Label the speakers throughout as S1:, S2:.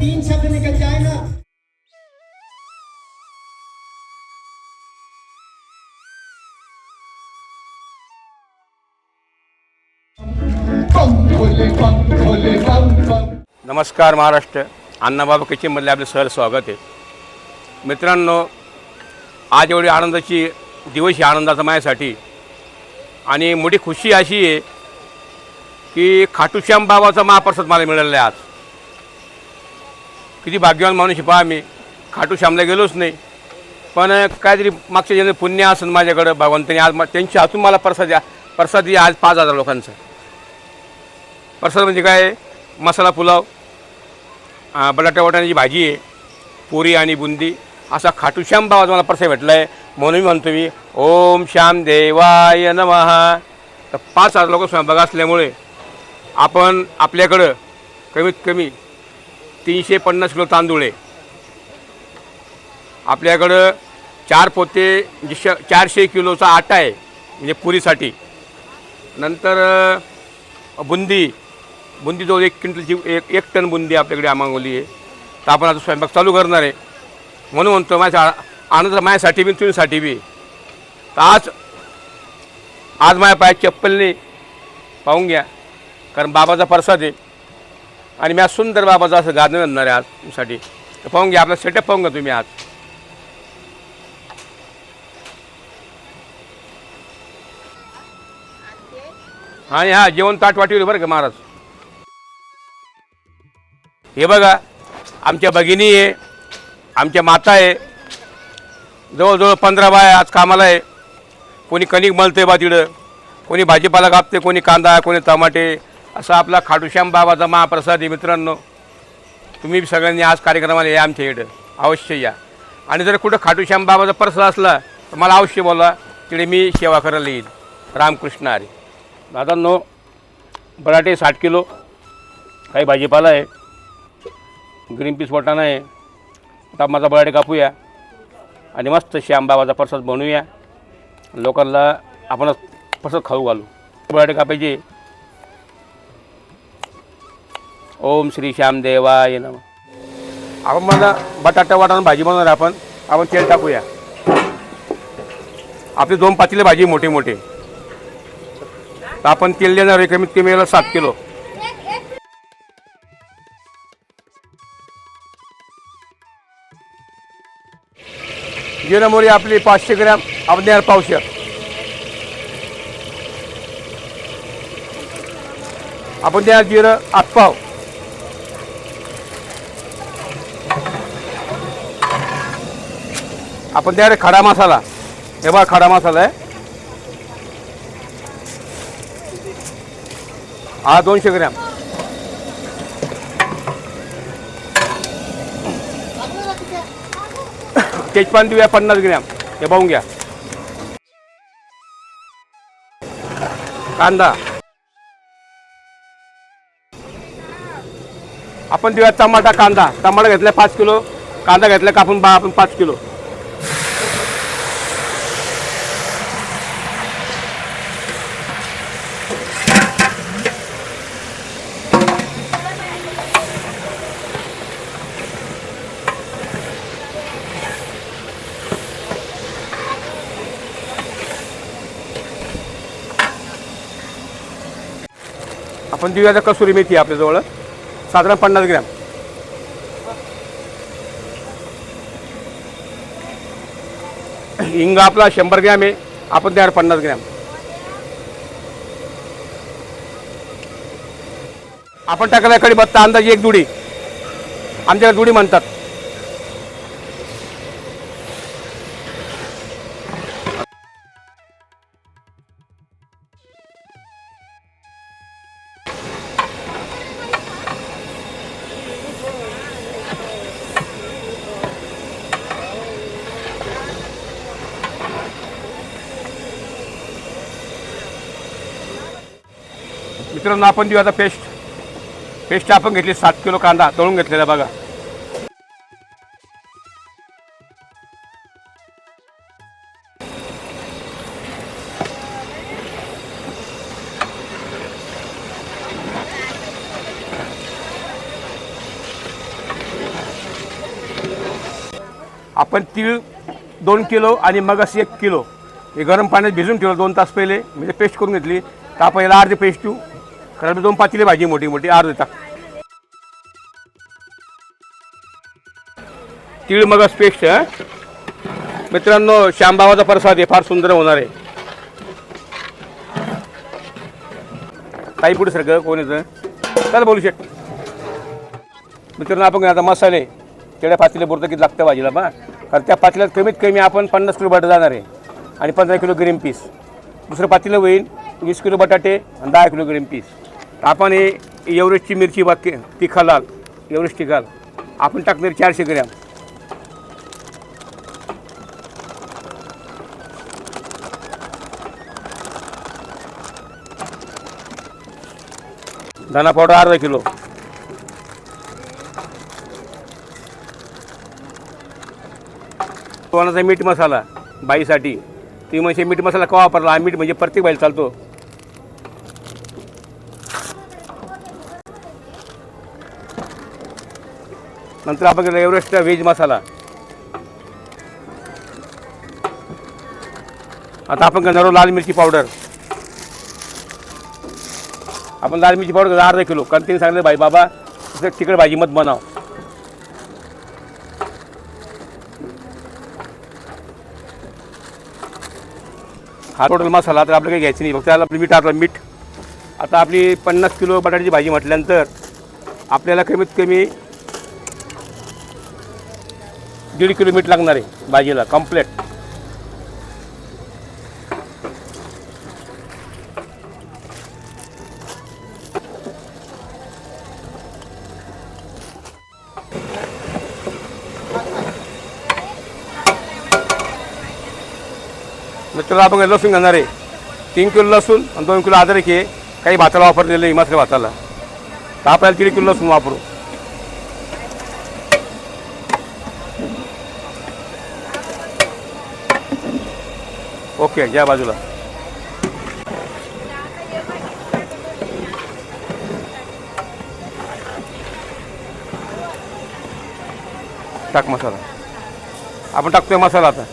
S1: तीन शब्द निकल जाए ना
S2: नमस्कार महाराष्ट्र अण्णाबाबा किचनमधले आपले सहल स्वागत आहे. मित्रांनो आज एवढी आनंदाची दिवस आहे आनंदाचा माझ्यासाठी. आणि मोठी खुशी अशी आहे की खाटूश्याम बाबाचा महाप्रसाद मला मिळालेला आहे आज. किती भाग्यवान माणूस आहे पहा मी. खाटूश्यामला गेलोच नाही. पण काहीतरी मागच्या जन्म पुण्य असेल माझ्याकडं भगवंतांनी आज त्यांच्या हातून मला प्रसाद या प्रसाद दिला आज पाच हजार लोकांचा. प्रसाद म्हणजे काय? मसाला पुलाव अं, बटाटा वाटाण्याची भाजी आहे पुरी आणि बुंदी. असा खाटूश्याम बाबा मला प्रसाद भेटला आहे म्हणून मी म्हणतो मी ओम श्याम देवाय नमः. तर पाच हजार लोक स्वयंपाक असल्यामुळे आपण आपल्याकडं कमीत कमी तीनशे पन्नास किलो तांदूळ आहे. आपल्याकडं चार पोते म्हणजे श चारशे किलोचा आटा आहे म्हणजे पुरीसाठी. नंतर बुंदी. बुंदी जवळ एक क्विंटलची एक एक टन बुंदी आपल्याकडे मागवली आहे. तर आपण आता स्वयंपाक चालू करणार आहे. म्हणून म्हणतो माझ्या आनंद माझ्यासाठी बी तुझ्यासाठी बी. तर आज आज माझ्या पायात चप्पल नाही. पाहून घ्या. कारण बाबाचा प्रसाद आहे. आणि मी आज सुंदर बाबाचं असं गाजणं आणणार आहे आज तुमच्यासाठी तर पाहून घ्या आपला सेटअप पाहून घ्या तुम्ही आज. आणि हा जेवण ताट वाटीवर बरं का महाराज? हे बघा आमच्या भगिनी आहे आमच्या माता आहे. जवळजवळ पंधरा बाय आज कामाला आहे. कोणी कणिक मळते बा तिकडं कोणी भाजीपाला कापते कोणी कांदा कोणी टमाटे असा आपला खाटूश्याम बाबाचा महाप्रसाद आहे मित्रांनो. तुम्ही सगळ्यांनी आज कार्यक्रमाला या आमच्या इकडं. अवश्य या. आणि जर कुठं खाटूश्याम बाबाचा प्रसाद असला तर मला अवश्य बोला तिकडे मी सेवा करायला येईल. रामकृष्ण आरे दादांनो बटाटे साठ किलो काही भाजीपाला आहे ग्रीन पीस वटाणा आहे आता माझा बटाटे कापूया आणि मस्त श्यामबाबाचा प्रसाद बनवूया. लोकांना आपणच प्रसाद खाऊ घालू. बटाटे कापायचे ओम श्री श्यामदेवाय नम. आपण मला बटाटा वाटाणा भाजी बनवणार आपण. आपण तेल टाकूया. आपले दोन पातीले भाजी मोठे मोठे. तर आपण तेल देणार आहे कमीत कमी याला सात किलो. जिरामोरी आपली पाचशे ग्रॅम आपण देणार पावशे आपण देणार जिरं आतपाव आपण देणार खडा मसाला. हे बघा खडा मसाला आहे. हा दोनशे ग्रॅम. तेजपान देऊया पन्नास ग्रॅम. हे पाहून घ्या. कांदा. आपण देऊया टमाटा कांदा. टमाटा घेतला पाच किलो. कांदा घेतला कापून बा आपण पाच किलो. आपण देऊया आता कसुरी मेथी आहे आपल्याजवळ. साधारण पन्नास ग्रॅम. हिंग आपला शंभर ग्रॅम आहे. आपण देणार पन्नास ग्रॅम. आपण टाकला कडीपत्ता अंदाजे एक दुडी. आमच्याकडे दुडी म्हणतात. मित्रांनो आपण देऊ आता पेस्ट. पेस्ट आपण घेतली सात किलो कांदा तळून घेतलेला बघा. आपण तीळ दोन किलो आणि मगस एक किलो. हे गरम पाण्यात भिजून ठेवलं दोन तास पहिले. म्हणजे पेस्ट करून घेतली. तर आपण याला अर्धी पेस्ट देऊ. कारण दोन पातीले भाजी मोठी मोठी आर देता तीळ मग पेस्ट मित्रांनो श्यामबाबाचा प्रसाद आहे फार सुंदर होणार आहे. काही पुढे सारखं कोण येतं? चल बोलू शक मित्रांनो आपण आता मसाले तेवढ्या पातीला बोलतो किती लागतं भाजीला बा. कारण त्या पातील्यात कमीत कमी आपण पन्नास किलो बटर जाणार आहे आणि पंधरा किलो ग्रीन पीस. दुसरं पातीलं होईल वीस किलो बटाटे आणि दहा किलो ग्रीन पीस. आपण हे एवरेस्टची मिरची बाकी तिखा लाल एवरेस्ट तिखाल आपण टाकणार चारशे ग्रॅम. धना पावडर अर्धा किलो. कोणाचा मीठ मसाला बाईसाठी ती म्हणजे मीठ मसाला का वापरला? मीठ म्हणजे प्रत्येक बाईला चालतो. नंतर आपण एव्हरेस्टचा एव्हरेस्ट व्हेज मसाला. आता आपण करणार लाल मिरची पावडर. आपण लाल मिरची पावडर अर्धा किलो. कारण त्यांनी सांगितलं बाई बाबा तसं तिकडे भाजी मत बनाव. हा टोटल मसाला तर आपलं काही घ्यायचं नाही. फक्त त्याला आपलं मीठ आपलं मीठ. आता आपली पन्नास किलो बटाट्याची भाजी म्हटल्यानंतर आपल्याला कमीत कमी दीड किलो मीठ लागणार आहे भाजीला कम्प्लेट मित्रांनो आपण लसूण घेणार आहे. तीन किलो लसूण आणि दोन किलो अद्रक आहे काही भाताला वापरलेलं आहे मात्र भाताला. तर आपल्याला दीड किलो लसूण वापरू. ओके या बाजूला. टाक मसाला. आपण टाकतोय मसाला आता.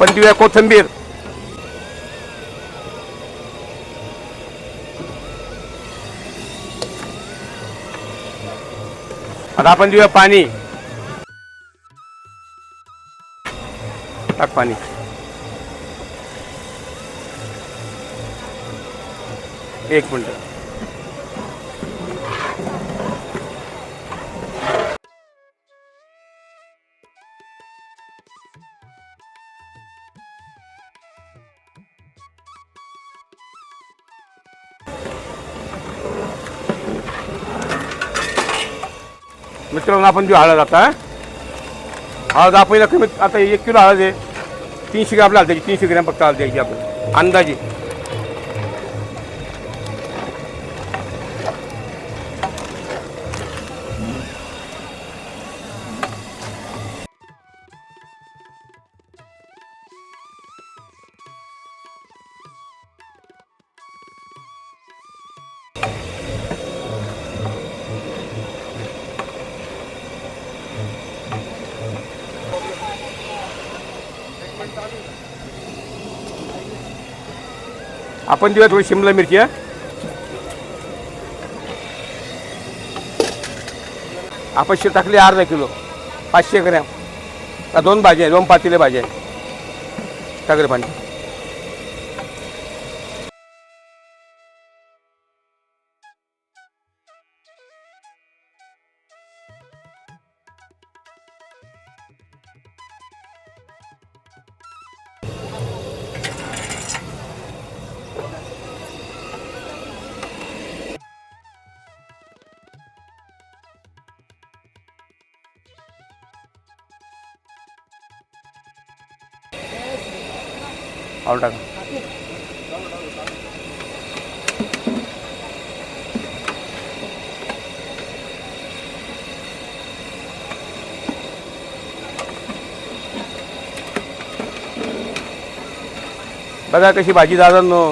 S2: आपण देऊया कोथिंबीर. आता आपण देऊया पाणी. टाक पाणी. एक मिनिट. किलोनं आपण देऊ हळद आता हळद आपण कमीत आता एक किलो हळद आहे. तीनशे ग्रॅम हळद तीनशे ग्रॅम फक्त हळद द्यायची आपण अंदाजे. आपण देऊया थोडी शिमला मिरची आपण शिर टाकली अर्धा किलो पाचशे ग्रॅम. दोन भाजी आहे दोन पातेले भाजी आहे टाकले पाणी. आऊ टाका. बघा कशी भाजी दादांनो.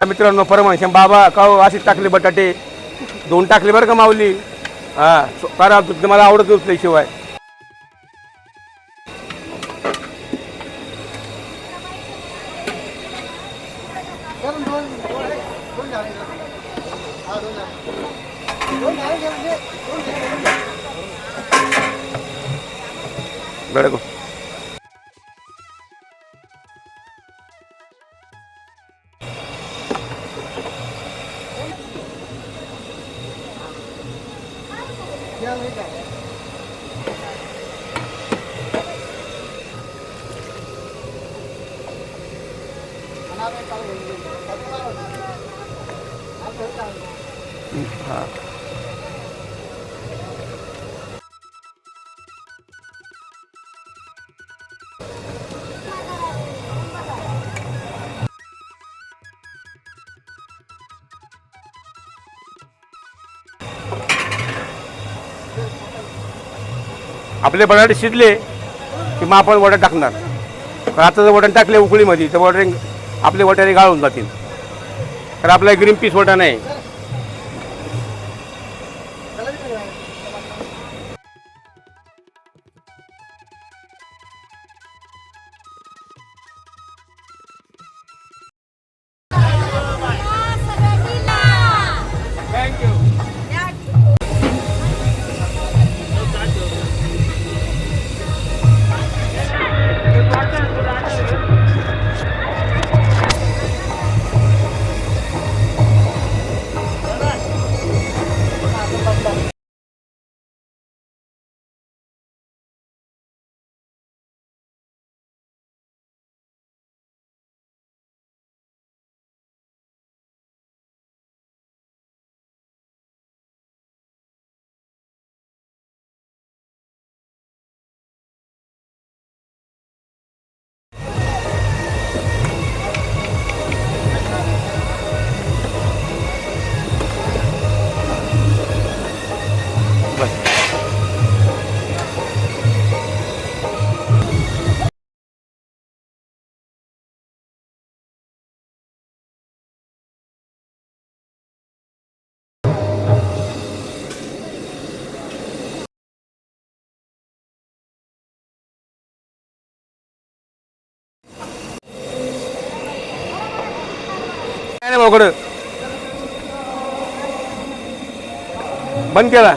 S2: मित्रांनो परमानशम बाबा का अशीच टाकले बटाटे. दोन टाकले बरं का माऊली? हा कारण तृप्ती मला आवडत नसते शिवाय बरं आपले बटाटे शिजले की मग आपण वडा टाकणार. पण आता जर वटण टाकले उकळीमध्ये तर वडे आपले वटारे गाळून जातील. तर आपला ग्रीन पीस वटा नाही. नाही भाऊकडं बंद केला.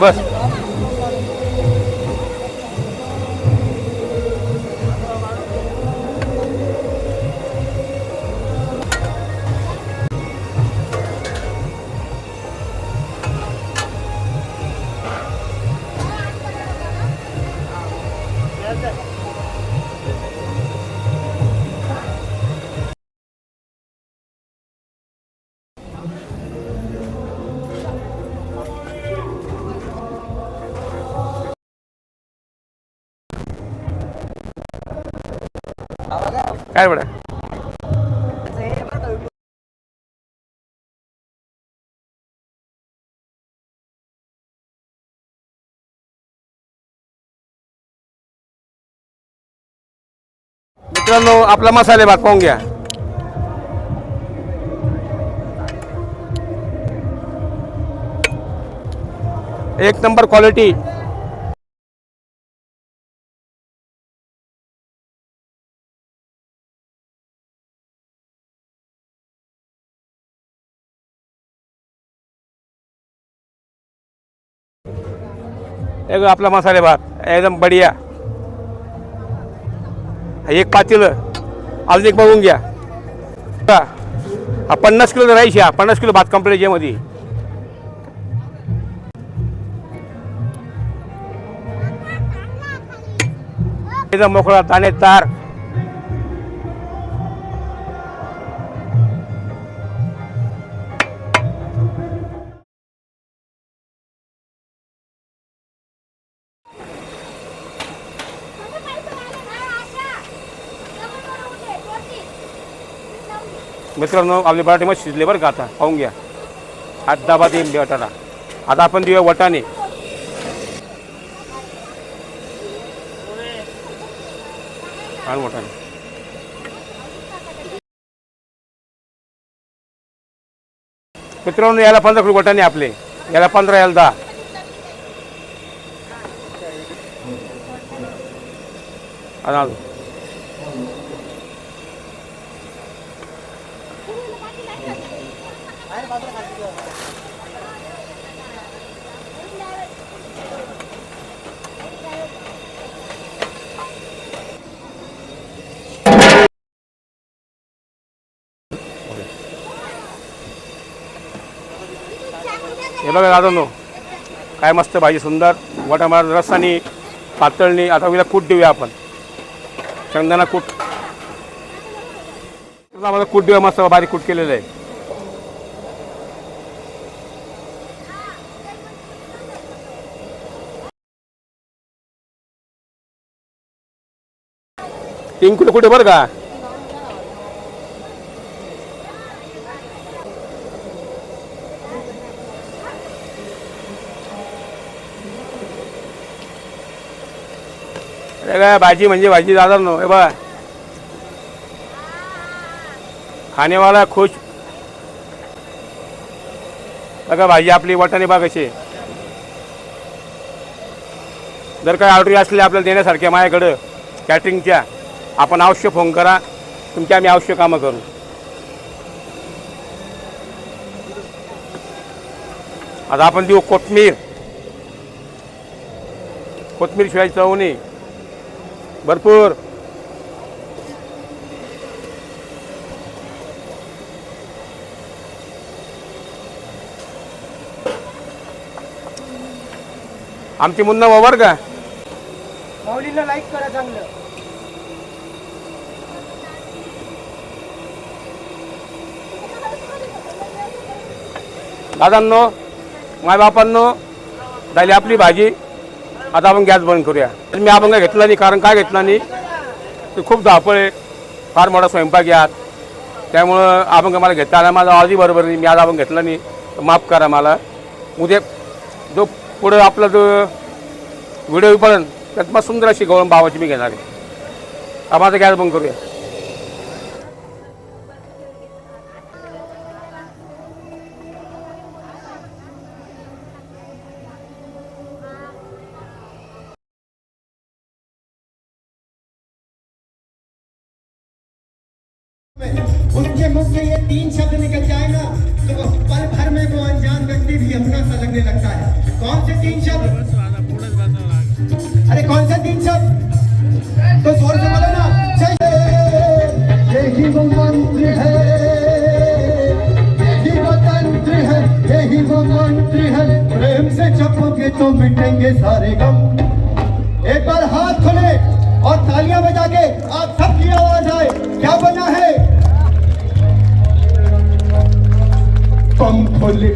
S2: बस. काय बडा मित्रांनो आपला मसाले भात पाहून घ्या. एक नंबर क्वालिटी आपला मसाले भात. एकदम बढिया. एक पातेलं. अजून एक बघून घ्या. हा पन्नास किलो राईस या पन्नास किलो भात कंप्लीट यामध्ये एकदम मोकळा दाणेदार. मित्रांनो आपले बटाटे मग शिजले बरं का आता. पाहून घ्या. हात दाबा देईन बटाटा आता आपण देऊया वटाणे. छान वटाणे. मित्रांनो याला पंधरा किलो वटाणे आपले. याला पंधरा याला दहा. आणि अजून. हे बघा दादा काय मस्त भाजी सुंदर वटामार रस्सानी पातळणी आता उद्या कूट देऊया आपण. शेंगदाणा कूट. आम्हाला कूट देऊया मस्त बारीक कूट केलेलं आहे. तीन किलो कुठे बरं का? काय भाजी म्हणजे भाजी दादा नो हे बघा. खाणेवाला खुश. बघा भाजी आपली वाटाणे बा कशी. आहे. जर काही ऑर्डरी असल्या आपल्याला देण्यासारख्या माझ्याकडं कॅटरिंगच्या आपण अवश्य फोन करा. तुमची आम्ही अवश्य कामं करू. आता आपण देऊ कोथमीर. कोथमीर शिवाय चवणी भरपूर. आमची मुन्ना वावर का?
S1: माऊलीला लाईक करा चांगलं.
S2: दादांनो मायबापांनो झाली आपली भाजी. आता आपण गॅस बंद करूया. तर मी अभंग घेतला नाही कारण काय घेतला नाही? ते खूप धावपळ आहे. फार मोठा स्वयंपाक यात त्यामुळं अभंग मला घेता आला माझा आजही बरोबर नाही. मी आज अभंग घेतला नाही. तर माफ करा मला. उद्या जो पुढं आपला जो व्हिडिओ पर्यंत त्यात मग सुंदर अशी गवळण भावाची मी घेणार आहे. आता माझा गॅस बंद करूया.